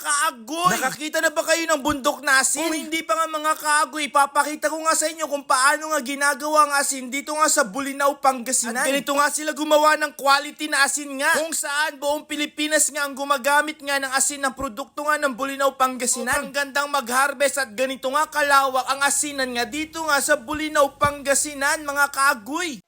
kaagoy! Nakakita na ba kayo ng bundok na asin? Kung hindi pa nga mga kaagoy, ipapakita ko nga sa inyo kung paano nga ginagawa ang asin dito nga sa Bulinaw, Pangasinan. At ganito nga sila gumawa ng quality na asin nga. Kung saan buong Pilipinas nga ang gumagamit nga ng asin ng produkto nga ng Bulinaw, Pangasinan. Ang gandang mag-harvest at ganito nga kalawak ang asinan nga dito nga sa Bulinaw, Pangasinan, mga kaagoy.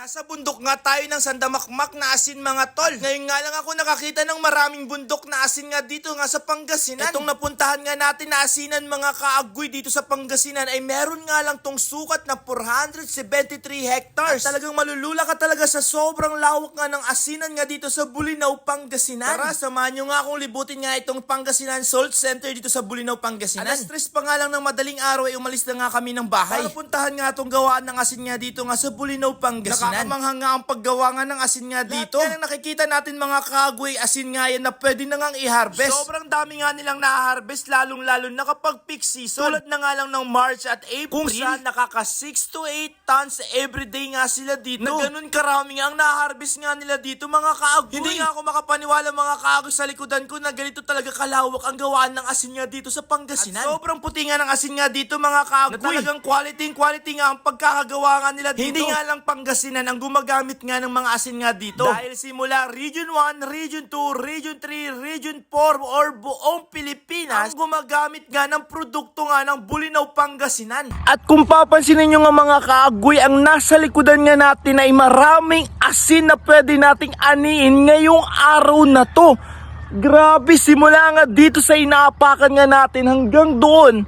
Nasa bundok nga tayo ng sandamakmak na asin mga tol. Ngayon nga lang ako nakakita ng maraming bundok na asin nga dito nga sa Pangasinan. Itong napuntahan nga natin na asinan mga kaagoy dito sa Pangasinan ay meron nga lang tong sukat na 473 hectares. At talagang malulula ka talaga sa sobrang lawak nga ng asinan nga dito sa Bulinaw, Pangasinan. Tara, samahan nyo nga akong libutin nga itong Pangasinan Salt Center dito sa Bulinaw, Pangasinan. Alas stress pa nga lang ng madaling araw ay umalis na nga kami ng bahay. Para puntahan nga itong gawaan ng asin nga dito nga sa Bulinaw, Pangasinan. Nakakamangha nga ang paggawa nga ng asin nga dito. Lahat nga ng nakikita natin mga kagway, asin nga yan na pwede na ngang i-harvest. Sobrang dami nga nilang na-harvest lalong-lalo na kapag peak season. Tulad na nga lang ng March at April. Kung saan nakaka 6 to 8 tons everyday nga sila dito. Na ganun karami nga ang na-harvest nga nila dito mga kaagoy. Hindi nga ako makapaniwala mga kaagoy sa likodan ko na ganito talaga kalawak ang gawaan ng asin nga dito sa Pangasinan. At sobrang puti nga ng asin nga dito mga kaagoy. Na talagang quality quality nga ang pagkakagawa nga nila dito. Hindi nga lang Pangasinan ang gumagamit nga ng mga asin nga dito. Dahil simula Region 1, Region 2, Region 3, Region 4 or buong Pilipinas ang gumagamit nga ng produkto nga ng Bulinaw, Pangasinan. At kung papansinin nyo nga mga kaagoy, ang nasa likodan nga natin ay maraming asin na pwede nating aniin ngayong araw na to. Grabe, simula nga dito sa inaapakan nga natin hanggang doon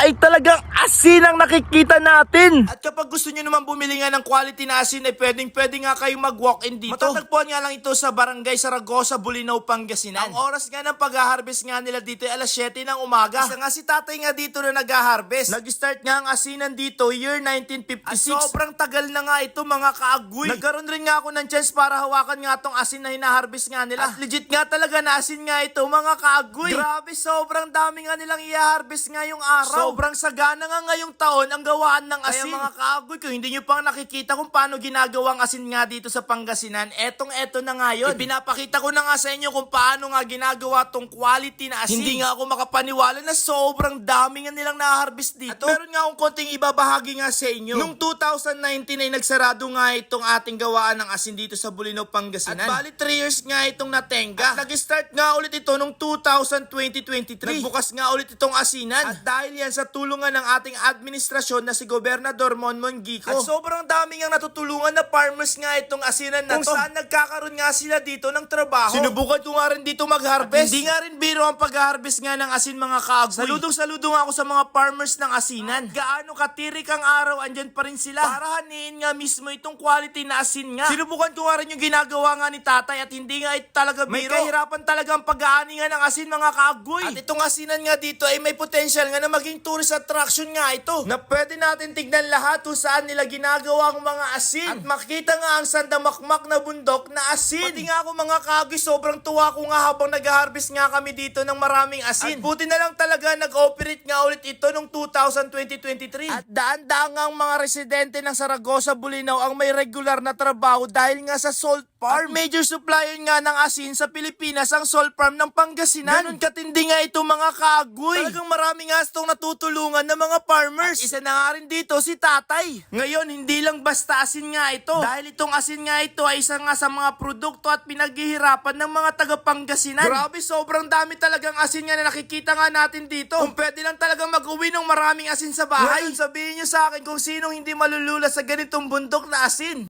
ay talagang asin ang nakikita natin. At kapag gusto nyo naman bumili nga ng quality na asin, ay pwedeng pwede nga kayong mag-walk-in dito. Matatagpuan nga lang ito sa Barangay Saragosa, Bulinaw, Pangasinan. Ang oras nga ng pag-harvest nga nila dito ay alas 7 ng umaga. Isa nga si tatay nga dito na nag-harvest. Nag-start nga ang asinan dito year 1956. At sobrang tagal na nga ito mga kaagoy. Nagkaroon rin nga ako ng chance para hawakan nga tong asin na hinaharvest nga nila. At legit nga talaga na asin nga ito mga kaagoy. Grabe, sobrang dami nga nilang i-harvest ngayong araw. Sobrang sagana nga ngayong taon ang gawaan ng asin. Kaya mga kaagoy, kung hindi nyo pang nakikita kung paano ginagawang asin nga dito sa Pangasinan, etong eto na nga yun. Ipinapakita ko na nga sa inyo kung paano nga ginagawa tong quality na asin. Hindi nga ako makapaniwala na sobrang dami nga nilang na-harvest dito. At meron nga akong konting ibabahagi nga sa inyo. Nung 2019 ay nagsarado nga itong ating gawaan ng asin dito sa Bulinaw, Pangasinan. At bali 3 years nga itong natenga. At nag-start nga ulit ito nung 2023. Nagbukas nga ulit itong asinan. At dahil yan sa tulungan ng ating administrasyon na si Gobernador Monmon Gico. At sobrang dami nga natutulungan na farmers nga itong asinan na Kung to. saan nagkakaroon nga sila dito ng trabaho. Sinubukan ko nga rin dito mag-harvest. hindi nga rin biro ang pag-harvest nga ng asin mga kaagoy. Saludong saludo nga ako sa mga farmers ng asinan. Gaano katirik ang araw, andyan pa rin sila. Para haniin nga mismo itong quality na asin nga. Sinubukan ko nga rin yung ginagawa nga ni tatay at hindi nga ito talaga biro. May kahirapan talaga ang pag-aani nga ng asin mga kaagoy. At itong asinan nga dito ay may potential nga na maging tourist attraction nga ito. Na pwede natin tignan lahat kung saan nila ginagawa ang mga asin. At makita nga ang sandamakmak na bundok na asin. Pati nga ako mga kaagoy, sobrang tuwa ko nga habang nag-harvest nga kami dito ng maraming asin. At buti na lang talaga nag-operate nga ulit ito noong 2020-2023. At daan-daan nga ang mga residente ng Saragosa, Bulinaw ang may regular na trabaho dahil nga sa salt farm. At major supplier nga ng asin sa Pilipinas ang salt farm ng Pangasinan. Ganun katindi nga ito mga kaagoy. Talagang marami nga itong natutulungan ng mga farmers. At isa na nga rin dito si tatay. Ngayon, hindi lang basta asin nga ito. Dahil itong asin nga ito ay isa nga sa mga produkto at pinaghihirapan ng mga taga Pangasinan. Grabe, sobrang dami talagang asin nga na nakikita nga natin dito. Kung pwede lang talagang mag-uwi ng maraming asin sa bahay. Ngayon, sabihin nyo sa akin kung sinong hindi malulula sa ganitong bundok na asin.